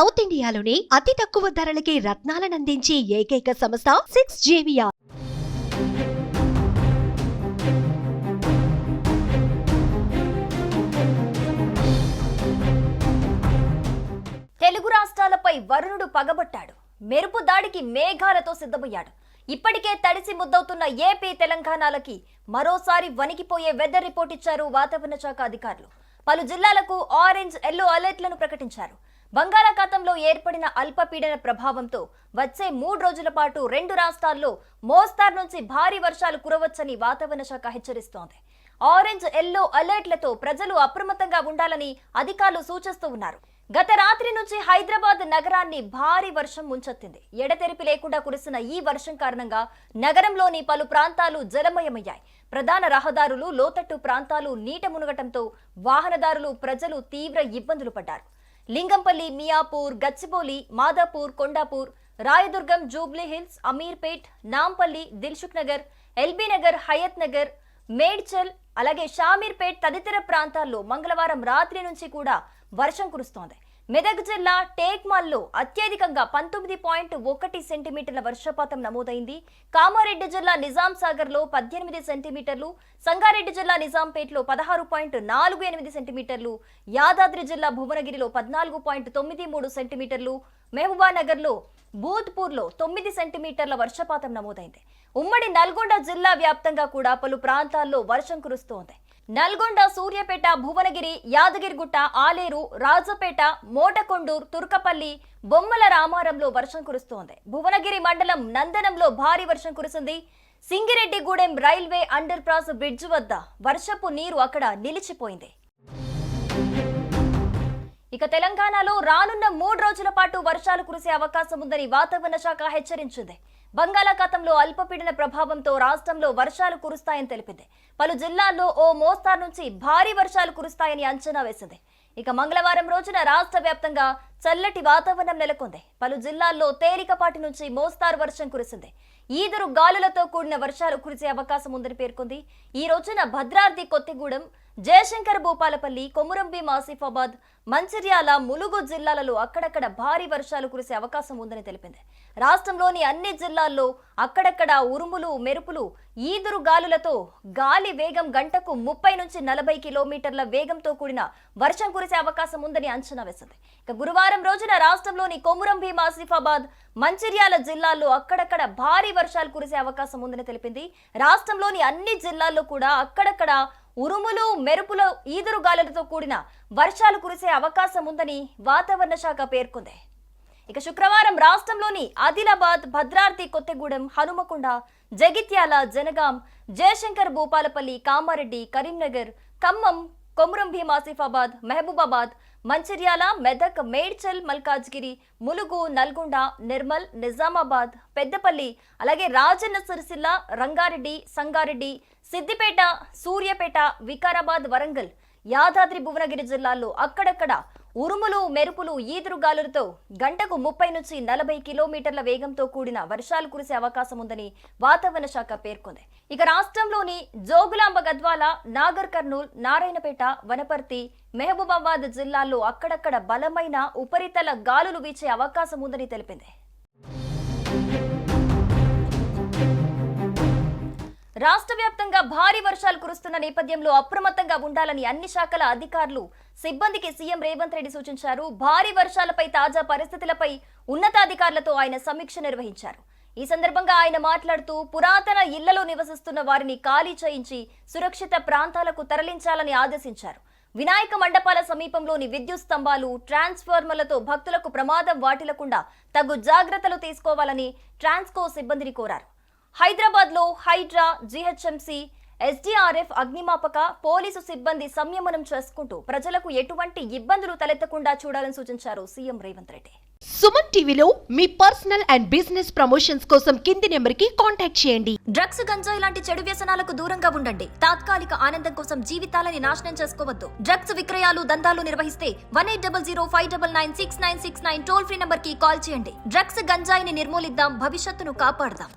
South ఇండియాలోని అతి తక్కువ ధరలకి రత్నాలనందించే ఏకైక సంస్థ సిక్స్ జేవియా తెలుగు రాష్ట్రాలపై వరుణుడు పగబట్టాడు. మెరుపు దాడికి మేఘాలతో సిద్ధమయ్యాడు. ఇప్పటికే తడిసి ముద్దవుతున్న ఏపీ తెలంగాణలకి మరోసారి వణికిపోయే వెదర్ రిపోర్ట్ ఇచ్చారు వాతావరణ శాఖ అధికారులు. పలు జిల్లాలకు ఆరెంజ్ ఎల్లో అలర్ట్లను ప్రకటించారు. బంగాళాఖాతంలో ఏర్పడిన అల్పపీడన ప్రభావంతో వచ్చే మూడు రోజుల పాటు రెండు రాష్ట్రాల్లో మోస్తారు నుంచి భారీ వర్షాలు కురవచ్చని వాతావరణ శాఖ హెచ్చరిస్తోంది. ఆరెంజ్ ఎల్లో అలర్ట్లతో ప్రజలు అప్రమత్తంగా ఉండాలని అధికారులు సూచిస్తూ ఉన్నారు. గత రాత్రి నుంచి హైదరాబాద్ నగరాన్ని భారీ వర్షం ముంచెత్తింది. ఎడతెరిపి లేకుండా కురిసిన ఈ వర్షం కారణంగా నగరంలోని పలు ప్రాంతాలు జలమయమయ్యాయి. ప్రధాన రహదారులు లోతట్టు ప్రాంతాలు నీట మునగటంతో వాహనదారులు ప్రజలు తీవ్ర ఇబ్బందులు పడ్డారు. Lingampally Miyapur Gachibowli Madhapur Kondapur Rayadurgam Jubilee hills Ameerpet Nampally Dilsukh Nagar LB Nagar Hayath Nagar Medchal అలాగే షామీర్పేట్ తదితర ప్రాంతాల్లో మంగళవారం రాత్రి నుంచి కూడా వర్షం కురుస్తోంది. మెదక్ జిల్లా టేక్మాల్లో అత్యధికంగా పంతొమ్మిది పాయింట్ ఒకటి సెంటీమీటర్ల వర్షపాతం నమోదైంది. కామారెడ్డి జిల్లా నిజాం సాగర్లో పద్దెనిమిది సెంటీమీటర్లు సంగారెడ్డి జిల్లా నిజాంపేటలో పదహారు పాయింట్ నాలుగు ఎనిమిది సెంటీమీటర్లు యాదాద్రి జిల్లా భువనగిరిలో పద్నాలుగు పాయింట్ తొమ్మిది మూడు సెంటీమీటర్లు మహబూబానగర్లో భూత్పూర్లో తొమ్మిది సెంటీమీటర్ల వర్షపాతం నమోదైంది. ఉమ్మడి నల్గొండ జిల్లా వ్యాప్తంగా కూడా పలు ప్రాంతాల్లో వర్షం కురుస్తోంది. నల్గొండ సూర్యపేట భువనగిరి యాదగిరిగుట్ట ఆలేరు రాజపేట మోటకొండూరు తుర్కపల్లి బొమ్మల రామారంలో వర్షం కురుస్తోంది. భువనగిరి మండలం నందనంలో భారీ వర్షం కురిసింది. Singireddygudem railway underpass bridge వద్ద వర్షపు నీరు అక్కడ నిలిచిపోయింది. ఇక తెలంగాణలో రానున్న మూడు రోజుల పాటు వర్షాలు కురిసే అవకాశం ఉందని వాతావరణ శాఖ హెచ్చరించింది. బంగాళాఖాతంలో అల్పపీడన ప్రభావంతో రాష్ట్రంలో వర్షాలు కురుస్తాయని తెలిపింది. పలు జిల్లాల్లో ఓ మోస్తారు నుంచి భారీ వర్షాలు కురుస్తాయని అంచనా వేసింది. ఇక మంగళవారం రోజున రాష్ట్ర వ్యాప్తంగా చల్లటి వాతావరణం నెలకొంది. పలు జిల్లాల్లో తేలికపాటి నుంచి మోస్తారు వర్షం కురిసింది. ఈదురు గాలులతో కూడిన వర్షాలు కురిసే అవకాశం ఉందని పేర్కొంది. ఈ రోజున భద్రాద్రి కొత్తిగూడెం జయశంకర్ భూపాలపల్లి కొమురంభీం ఆసిఫాబాద్ మంచిర్యాల ములుగు జిల్లాలలో అక్కడక్కడ భారీ వర్షాలు కురిసే అవకాశం ఉందని తెలిపింది. రాష్ట్రంలోని అన్ని జిల్లాల్లో అక్కడక్కడ ఉరుములు మెరుపులు ఈదురు గాలులతో గాలి వేగం గంటకు ముప్పై నుంచి నలభై కిలోమీటర్ల వేగంతో కూడిన వర్షం కురిసే అవకాశం ఉందని అంచనా వేసింది. ఇక గురువారం రోజున రాష్ట్రంలోని కొమురంభీం ఆసిఫాబాద్ మంచిర్యాల జిల్లాల్లో అక్కడక్కడ భారీ వర్షాలు కురిసే అవకాశం ఉందని తెలిపింది. రాష్ట్రంలోని అన్ని జిల్లాల్లో కూడా అక్కడక్కడ ఉరుములు మెరుపులు ఈదురుగాలులతో కూడిన వర్షాలు కురిసే అవకాశం ఉందని వాతావరణ శాఖ పేర్కొంది. ఇక శుక్రవారం రాష్ట్రంలోని ఆదిలాబాద్ భద్రాద్రి కొత్తగూడెం హనుమకొండ జగిత్యాల జనగాం జయశంకర్ భూపాలపల్లి కామారెడ్డి కరీంనగర్ ఖమ్మం కొమురం భీం ఆసిఫాబాద్ మహబూబాబాద్ మంచిర్యాల మెదక్ మేడ్చల్ మల్కాజ్గిరి ములుగు నల్గొండ నిర్మల్ నిజామాబాద్ పెద్దపల్లి అలాగే రాజన్న సిరిసిల్ల రంగారెడ్డి సంగారెడ్డి సిద్దిపేట సూర్యాపేట వికారాబాద్ వరంగల్ యాదాద్రి భువనగిరి జిల్లాల్లో అక్కడక్కడ ఉరుములు మెరుపులు ఈదురుగాలులతో గంటకు ముప్పై నుంచి నలభై కిలోమీటర్ల వేగంతో కూడిన వర్షాలు కురిసే అవకాశం ఉందని వాతావరణ శాఖ పేర్కొంది. ఇక రాష్ట్రంలోని జోగులాంబ గద్వాల నాగర్ కర్నూల్ నారాయణపేట వనపర్తి మెహబూబాబాద్ జిల్లాల్లో అక్కడక్కడ బలమైన ఉపరితల గాలులు వీచే అవకాశం ఉందని తెలిపింది. రాష్ట్ర వ్యాప్తంగా భారీ వర్షాలు కురుస్తున్న నేపథ్యంలో అప్రమత్తంగా ఉండాలని అన్ని శాఖల అధికారులు సిబ్బందికి సీఎం రేవంత్ రెడ్డి సూచించారు. భారీ వర్షాలపై తాజా పరిస్థితులపై ఉన్నతాధికారులతో ఆయన సమీక్ష నిర్వహించారు. ఈ సందర్భంగా ఆయన మాట్లాడుతూ పురాతన ఇళ్ళలో నివసిస్తున్న వారిని ఖాళీ చేయించి సురక్షిత ప్రాంతాలకు తరలించాలని ఆదేశించారు. వినాయక మండపాల సమీపంలోని విద్యుత్ స్తంభాలు ట్రాన్స్ఫార్మర్లతో భక్తులకు ప్రమాదం వాటిల్లకుండా తగు జాగ్రత్తలు తీసుకోవాలని ట్రాన్స్కో సిబ్బందిని కోరారు. హైదరాబాద్లో హైడ్రా జిహెచ్ఎంసి ఎస్డీఆర్ఎఫ్ అగ్నిమాపక పోలీసు సిబ్బంది సంయమనం చేసుకుంటూ ప్రజలకు ఎటువంటి ఇబ్బందులు తలెత్తకుండా చూడాలని సూచించారు సీఎం రేవంత్ రెడ్డి. సుమన్ టీవీలో మీ పర్సనల్ అండ్ బిజినెస్ ప్రమోషన్స్ కోసం కింది నెంబర్కి కాంటాక్ట్ చేయండి. డ్రగ్స్ గంజాయి లాంటి చెడు వ్యసనాలకు దూరంగా ఉండండి. తాత్కాలిక ఆనందం కోసం జీవితాలని నాశనం చేసుకోవద్దు. డ్రగ్స్ విక్రయాలు దందాలు నిర్వహిస్తే one eight double zero five double nine six nine six nine toll free నంబర్కి కాల్ చేయండి. డ్రగ్స్ గంజాయిని నిర్మూలిద్దాం భవిష్యత్తును కాపాడదాం.